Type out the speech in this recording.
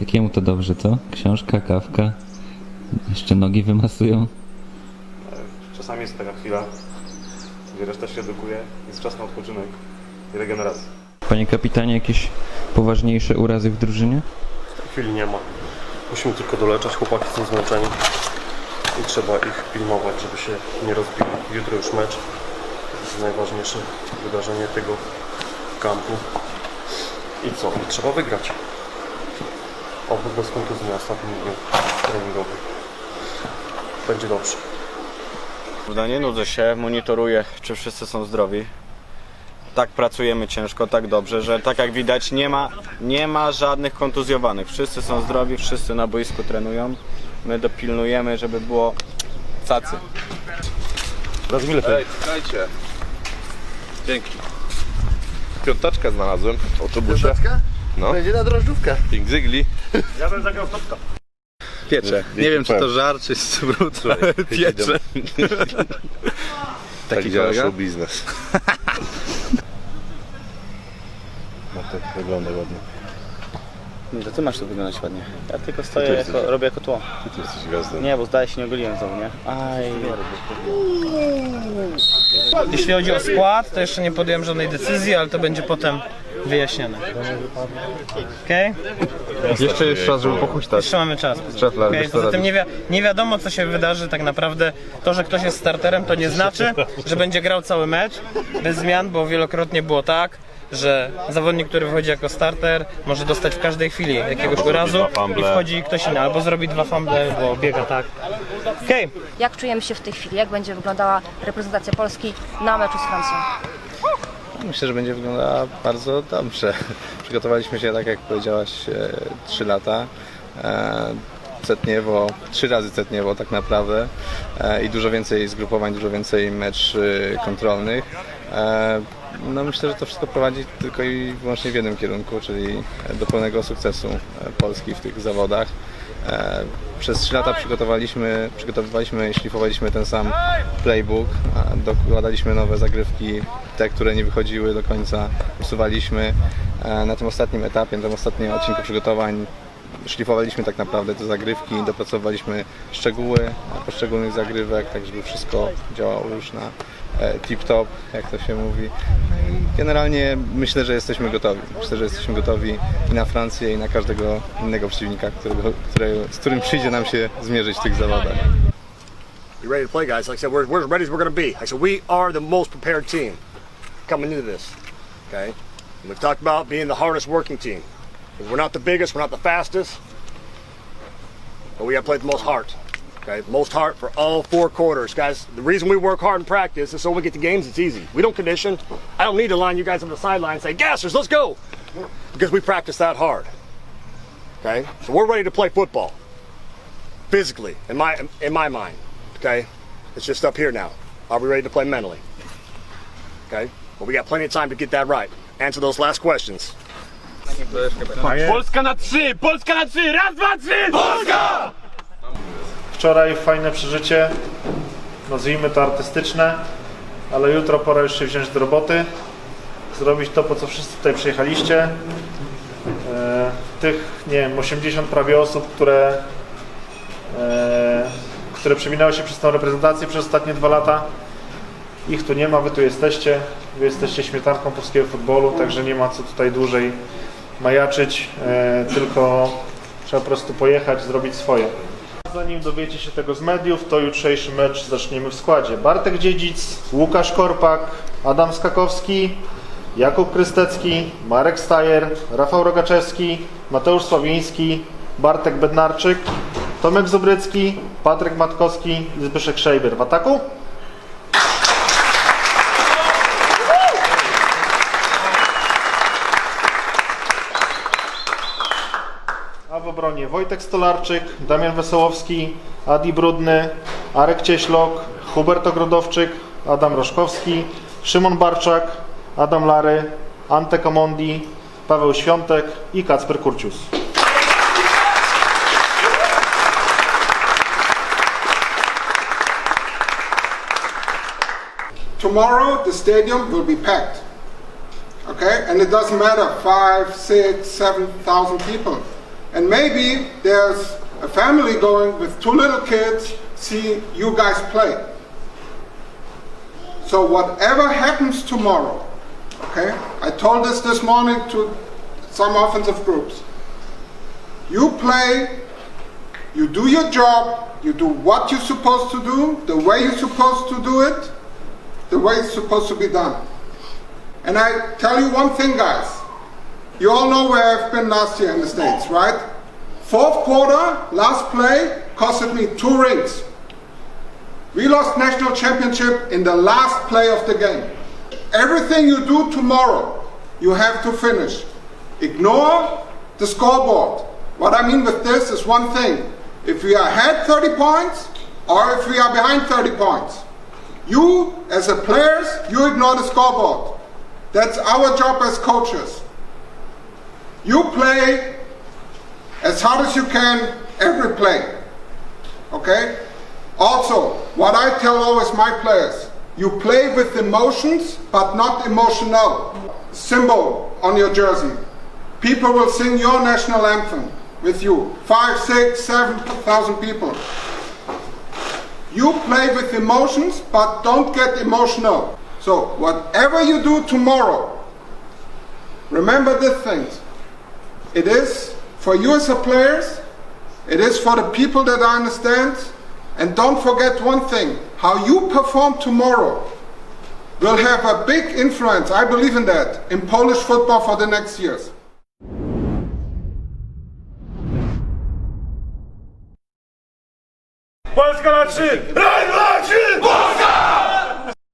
Takiemu to dobrze, co? Książka, kawka. Jeszcze nogi wymasują. Czasami jest taka chwila, gdzie reszta się edukuje, jest czas na odpoczynek i regenerację. Panie kapitanie, jakieś poważniejsze urazy w drużynie? W tej chwili nie ma. Musimy tylko doleczać, chłopaki są zmęczeni i trzeba ich pilnować, żeby się nie rozbili. Jutro już mecz. To jest najważniejsze wydarzenie tego kampu. I co? I trzeba wygrać. Oby bez kontuzji na ostatnim dniu treningowym. Będzie dobrze. Nie nudzę się, monitoruję, czy wszyscy są zdrowi. Tak pracujemy ciężko, tak dobrze, że tak jak widać nie ma, nie ma żadnych kontuzjowanych. Wszyscy są zdrowi, wszyscy na boisku trenują. My dopilnujemy, żeby było cacy. Raz mi lepiej. Ej, czekajcie. Dzięki. Piątaczkę znalazłem w autobusie. Piąteczka? No. Będzie na drożdżówkę. Pink Zygli. Ja bym zagrał w topka. Piecze. Nie wiem czy to żart, czy ale piecze. Tak Taki działa show biznes. No tak wygląda ładnie. Nie, to ty masz to wyglądać ładnie. Ja tylko stoję, jako, robię jako tło. Ty jesteś gwiazdą. Nie, bo zdaje się nie ogoliłem znowu, nie? Aj. Jeśli chodzi o skład, to jeszcze nie podjąłem żadnej decyzji, ale to będzie potem wyjaśnione. Okej? Jeszcze jest czas, żeby pochuśtać. Jeszcze mamy czas. Szefler, Okej, wiesz co Poza tym nie, wi- nie wiadomo, co się wydarzy tak naprawdę. To, że ktoś jest starterem, to nie znaczy, że będzie grał cały mecz bez zmian, bo wielokrotnie było tak, że zawodnik, który wychodzi jako starter, może dostać w każdej chwili jakiegoś urazu i wchodzi ktoś inny, albo zrobi dwa fumble, bo biega tak. Okej, Jak czujemy się w tej chwili? Jak będzie wyglądała reprezentacja Polski na meczu z Francją? Myślę, że będzie wyglądała bardzo dobrze. Przygotowaliśmy się, tak jak powiedziałaś, 3 lata. E, Cetniewo, trzy razy Cetniewo tak naprawdę e, i dużo więcej zgrupowań, dużo więcej mecz e, kontrolnych. E, No myślę, że to wszystko prowadzi tylko i wyłącznie w jednym kierunku, czyli do pełnego sukcesu e, Polski w tych zawodach. E, Przez 3 lata przygotowaliśmy, przygotowywaliśmy i szlifowaliśmy ten sam playbook, dokładaliśmy nowe zagrywki, te, które nie wychodziły do końca, usuwaliśmy. E, Na tym ostatnim etapie, na tym ostatnim odcinku przygotowań szlifowaliśmy tak naprawdę te zagrywki, dopracowaliśmy szczegóły poszczególnych zagrywek, tak żeby wszystko działało już na e, tip-top, jak to się mówi. No generalnie myślę, że jesteśmy gotowi. Myślę, że jesteśmy gotowi i na Francję, i na każdego innego przeciwnika, którego, którego, z którym przyjdzie nam się zmierzyć w tych zawodach. You ready to play, guys? Like I said, we're, we're ready as we're going to be. Like I said, we are the most prepared team coming into this. Okay? And we've talked about being the hardest working team. We're not the biggest, we're not the fastest, but we have played the most heart. Okay? Most heart for all four quarters, guys. The reason we work hard in practice is so when we get to games, it's easy. We don't condition. I don't need to line you guys on the sideline and say, Gassers, let's go! Because we practice that hard. Okay? So we're ready to play football. Physically, in my in my mind. Okay? It's just up here now. Are we ready to play mentally? Okay? Well, we got plenty of time to get that right. Answer those last questions. Polska na trzy! Polska na trzy! Raz, dwa, trzy! Polska! Wczoraj fajne przeżycie, nazwijmy to artystyczne, ale jutro pora już się wziąć do roboty, zrobić to, po co wszyscy tutaj przyjechaliście. E, tych, nie wiem, 80 prawie osób, które, e, które przewinęły się przez tą reprezentację przez ostatnie dwa lata, ich tu nie ma, wy tu jesteście, wy jesteście śmietanką polskiego futbolu, także nie ma co tutaj dłużej majaczyć, e, tylko trzeba po prostu pojechać, zrobić swoje. Zanim dowiecie się tego z mediów, to jutrzejszy mecz zaczniemy w składzie. Bartek Dziedzic, Łukasz Korpak, Adam Skakowski, Jakub Krystecki, Marek Stajer, Rafał Rogaczewski, Mateusz Sławiński, Bartek Bednarczyk, Tomek Zubrycki, Patryk Matkowski i Zbyszek Szejber. W ataku? Obronie Wojtek Stolarczyk, Damian Wesołowski, Adi Brudny, Arek Cieślok, Hubert Ogrodowczyk, Adam Roszkowski, Szymon Barczak, Adam Lary, Ante Komondi, Paweł Świątek i Kacper Kurcius. Tomorrow the stadium will be packed. Okay? And it doesn't matter five, six, seven thousand people. And maybe there's a family going with two little kids see you guys play. So whatever happens tomorrow, okay? I told this this morning to some offensive groups. You play, you do your job, you do what you're supposed to do, the way you're supposed to do it, the way it's supposed to be done. And I tell you one thing, guys. You all know where I've been last year in the States, right? Fourth quarter, last play, costed me two rings. We lost national championship in the last play of the game. Everything you do tomorrow, you have to finish. Ignore the scoreboard. What I mean with this is one thing. If we are ahead 30 points or if we are behind 30 points, you, as a players, you ignore the scoreboard. That's our job as coaches. You play as hard as you can every play. Okay? Also, what I tell always my players, you play with emotions, but not emotional. Symbol on your jersey. People will sing your national anthem with you. Five, six, seven thousand people. You play with emotions, but don't get emotional. So, whatever you do tomorrow, remember these things. It is for you as a players, it is for the people that I understand. And don't forget one thing how you perform tomorrow will have a big influence, I believe in that, in Polish football for the next years. Polska na 3!